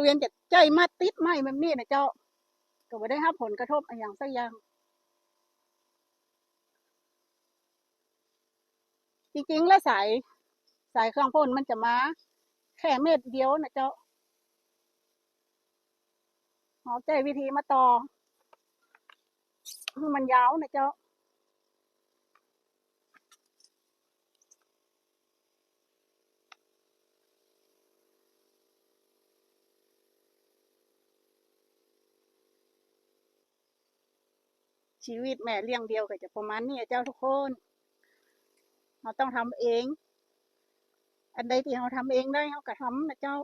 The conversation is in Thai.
เวียนจะใจมาติดไหมแบบนี้นะเจ้าก็ไม่ได้รับผลกระทบอย่างสักอย่าง จริงๆ แล้วสายสายเครื่องพ่นมันจะมา แค่เม็ดเดียวนะเจ้าเอาใจวิธีมาต่อมันยาวนะเจ้า ชีวิตแม่เลี้ยงเดียวก็จะประมาณนี้เจ้าทุกคนเราต้องทำเอง อันใดที่เราทำเองได้เราก็ทำนะเจ้า